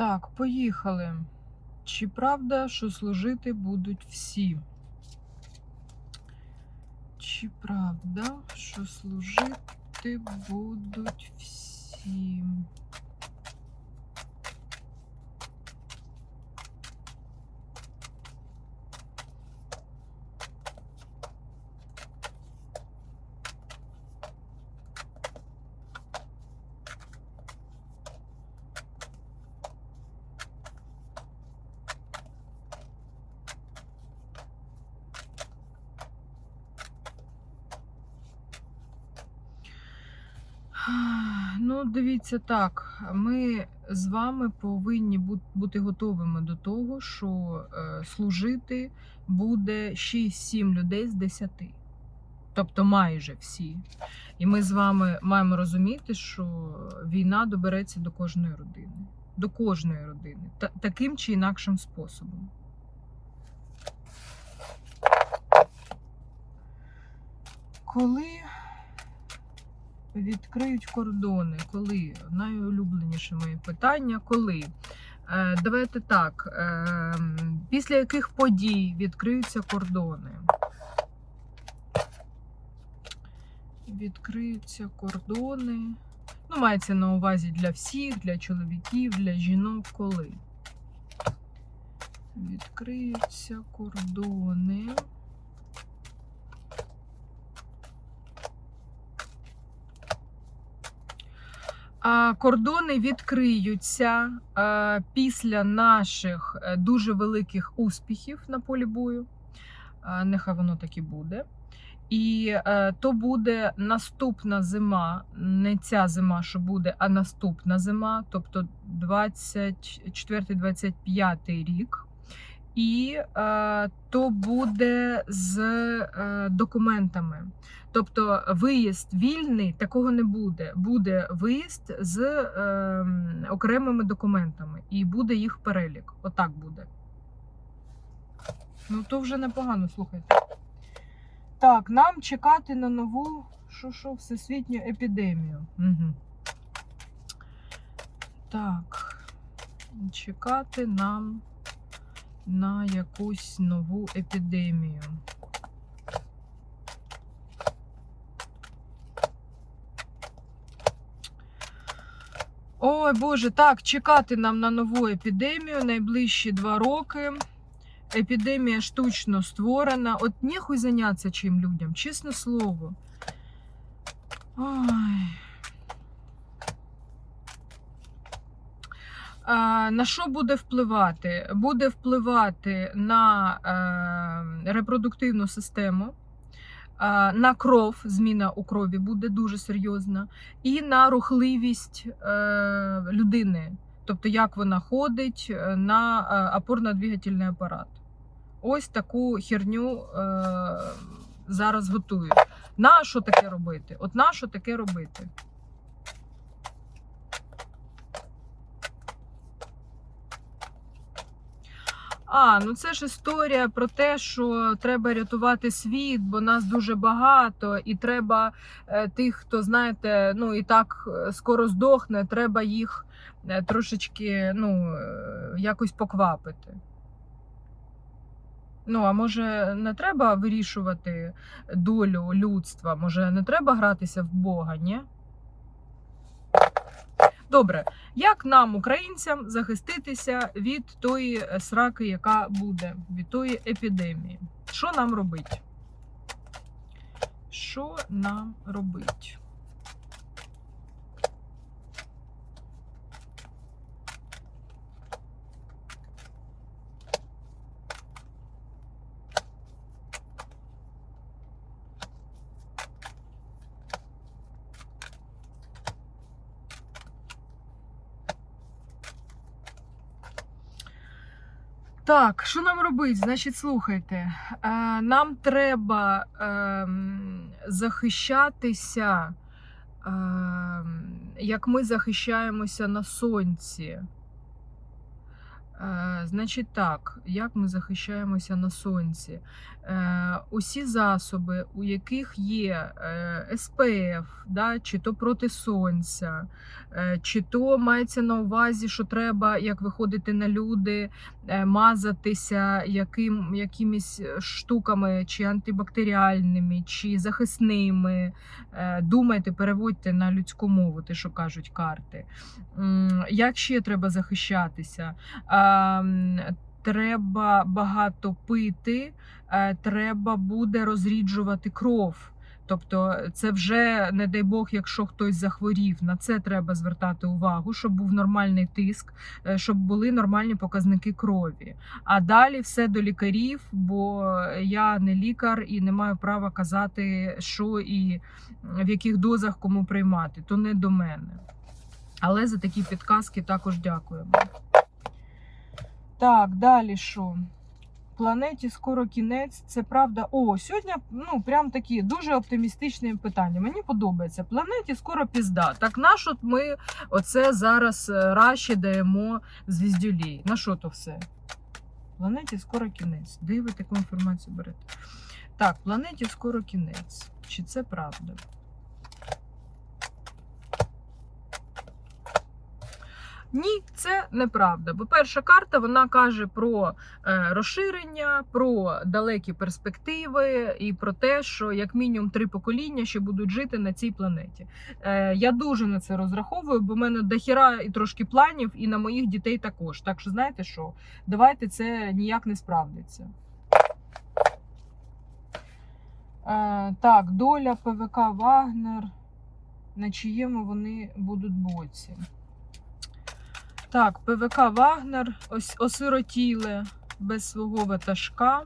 Так, поїхали. Чи правда, що служити будуть всі? Чи правда, що служити будуть всі? Ну, дивіться так, ми з вами повинні бути готовими до того, що е, служити буде 6-7 людей з 10. Тобто майже всі. І ми з вами маємо розуміти, що війна добереться до кожної родини. До кожної родини. Та- таким чи інакшим способом. Коли відкриють кордони, коли найулюбленіше моє питання, коли? Е, давайте так. Е, після яких подій відкриються кордони? Відкриються кордони. Ну, мається на увазі для всіх, для чоловіків, для жінок, коли? Відкриються кордони. Кордони відкриються після наших е, дуже великих успіхів на полі бою. Нехай воно так і буде. І е, то буде наступна зима, не ця зима, що буде, а наступна зима, тобто 24-25 рік. І е, то буде з е, документами. Тобто виїзд вільний такого не буде. Буде виїзд з е, окремими документами, і буде їх перелік. Отак буде. Ну, то вже непогано, слухайте. Так, нам чекати на нову що, що, всесвітню епідемію. Угу. Так. Чекати нам на якусь нову епідемію. Ой, Боже, так, чекати нам на нову епідемію найближчі два роки. Епідемія штучно створена. От нехуй зайнятися чим людям, чесне слово. Ой. А, на що буде впливати? Буде впливати на е, репродуктивну систему, на кров, зміна у крові буде дуже серйозна, і на рухливість е, людини. Тобто, як вона ходить е, на опорно-двигательний апарат. Ось таку херню зараз готують. На що таке робити? От на що таке робити? А, ну це ж історія про те, що треба рятувати світ, бо нас дуже багато, і треба е, тих, хто знаєте, ну і так е, скоро здохне, треба їх е, трошечки ну, якось поквапити. Ну, а може, не треба вирішувати долю людства? Може, не треба гратися в Бога, ні? Добре, як нам, українцям, захиститися від тої е, сраки, яка буде, від тої епідемії? Що нам робить? Що нам робить? Так, що нам робити? Значить, слухайте, е, нам треба ем, захищатися, ем, як ми захищаємося на сонці. Е, Значить так, як ми захищаємося на сонці? Е, Усі засоби, у яких є е, СПФ, да, чи то проти сонця, е, чи то мається на увазі, що треба, як виходити на люди, е, мазатися яким, якимись штуками, чи антибактеріальними, чи захисними. Е, Думайте, переводьте на людську мову, те, що кажуть карти. Як ще треба захищатися? А, м, Треба багато пити, е, треба буде розріджувати кров. Тобто, це вже, не дай Бог, якщо хтось захворів, на це треба звертати увагу, щоб був нормальний тиск, е, щоб були нормальні показники крові. А далі все до лікарів, бо я не лікар і не маю права казати, що і в яких дозах кому приймати. То не до мене. Але за такі підказки також дякуємо. Так, далі що? Планеті скоро кінець, це правда. О, сьогодні ну прям такі дуже оптимістичні питання. Мені подобається. Планеті скоро пізда. Так на що ми оце зараз е, раші даємо звіздюлі? На що то все? Планеті скоро кінець. Де ви таку інформацію берете? Так, планеті скоро кінець. Чи це правда? Ні, це неправда. Бо перша карта вона каже про е, розширення, про далекі перспективи і про те, що як мінімум три покоління ще будуть жити на цій планеті. Е, я дуже на це розраховую, бо в мене дохіра і трошки планів, і на моїх дітей також. Так що знаєте що? Давайте це ніяк не справдиться. Е, так, доля ПВК Вагнер. На чиєму вони будуть боці. Так, ПВК Вагнер осиротіли без свого ватажка.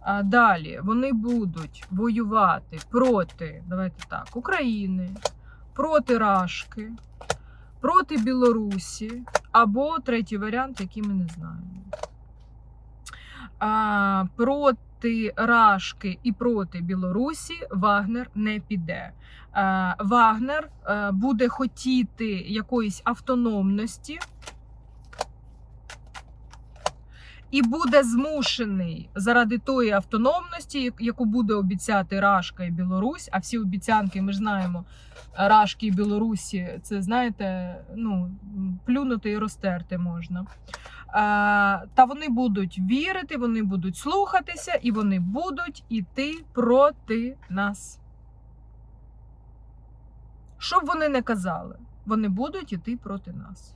А далі вони будуть воювати проти, давайте так, України, проти Рашки, проти Білорусі, або третій варіант, який ми не знаємо. А, проти Рашки і проти Білорусі Вагнер не піде. Е, Вагнер е, буде хотіти якоїсь автономності і буде змушений заради тої автономності, яку буде обіцяти Рашка і Білорусь. А всі обіцянки ми ж знаємо, Рашки і Білорусі, це знаєте, ну плюнути і розтерти можна. Та вони будуть вірити, вони будуть слухатися і вони будуть іти проти нас. Що б вони не казали, вони будуть іти проти нас.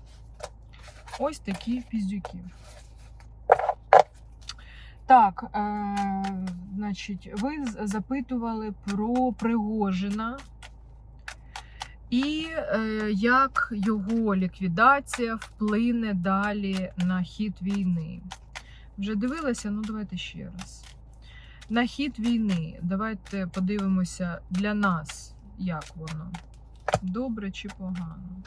Ось такі піздюки. Так, е, значить, ви запитували про Пригожина і е, як його ліквідація вплине далі на хід війни. Вже дивилася? Ну, давайте ще раз. На хід війни. Давайте подивимося для нас, як воно. Добре чи погано?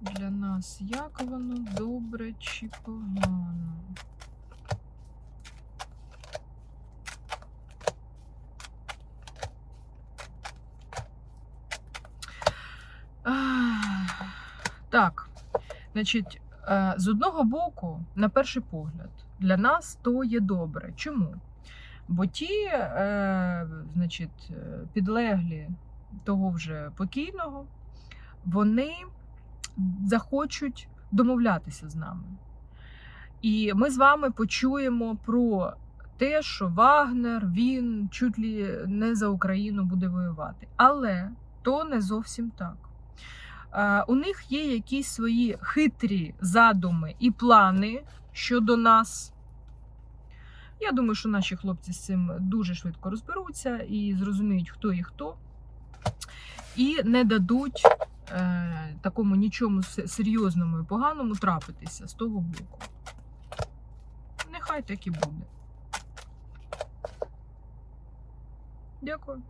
Для нас як воно добре чи погано? Ах, Так, значить, е, з одного боку, на перший погляд, для нас то є добре. Чому? Бо ті, е, значить, е, підлеглі того вже покійного, вони захочуть домовлятися з нами. І ми з вами почуємо про те, що Вагнер він чуть ли не за Україну буде воювати. Але то не зовсім так. Е, У них є якісь свої хитрі задуми і плани щодо нас. Я думаю, що наші хлопці з цим дуже швидко розберуться і зрозуміють, хто і хто, і не дадуть е, такому нічому серйозному і поганому трапитися з того боку. Нехай так і буде. Дякую.